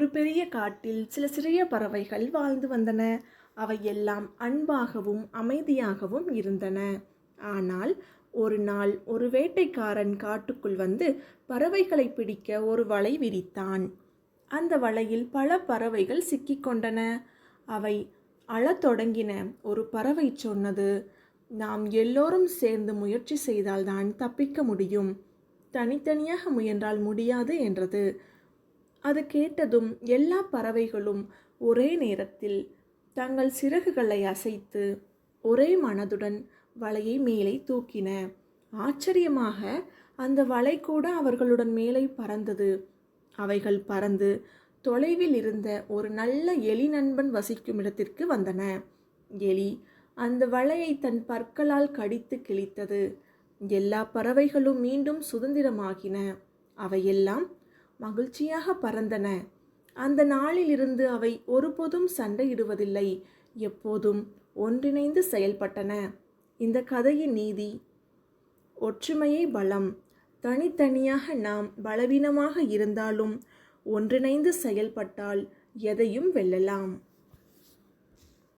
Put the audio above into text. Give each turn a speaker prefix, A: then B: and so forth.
A: ஒரு பெரிய காட்டில் சில சிறிய பறவைகள் வாழ்ந்து வந்தன. அவை எல்லாம் அன்பாகவும் அமைதியாகவும் இருந்தன. ஆனால் ஒரு நாள் ஒரு வேட்டைக்காரன் காட்டுக்குள் வந்து பறவைகளை பிடிக்க ஒரு வலை விரித்தான். அந்த வலையில் பல பறவைகள் சிக்கிக்கொண்டன அவை அழத் தொடங்கின. ஒரு பறவை சொன்னது நாம் எல்லோரும் சேர்ந்து முயற்சி செய்தால்தான் தப்பிக்க முடியும். தனித்தனியாக முயன்றால் முடியாது என்றது. அது கேட்டதும் எல்லா பறவைகளும் ஒரே நேரத்தில் தங்கள் சிறகுகளை அசைத்து ஒரே மனதுடன் வலையை மேலே தூக்கின. ஆச்சரியமாக அந்த வலை கூட அவர்களுடன் மேலே பறந்தது. அவைகள் பறந்து தொலைவில் இருந்த ஒரு நல்ல எலி நண்பன் வசிக்கும் இடத்திற்கு வந்தன. எலி அந்த வலையை தன் பற்களால் கடித்து கிழித்தது. எல்லா பறவைகளும் மீண்டும் சுதந்திரமாகின. அவையெல்லாம் மகிழ்ச்சியாக பறந்தன. அந்த நாளிலிருந்து அவை ஒருபோதும் சண்டையிடுவதில்லை. எப்போதும் ஒன்றிணைந்து செயல்பட்டன. இந்த கதையின் நீதி ஒற்றுமையே பலம். தனித்தனியாக நாம் பலவீனமாக இருந்தாலும் ஒன்றிணைந்து செயல்பட்டால் எதையும் வெல்லலாம்.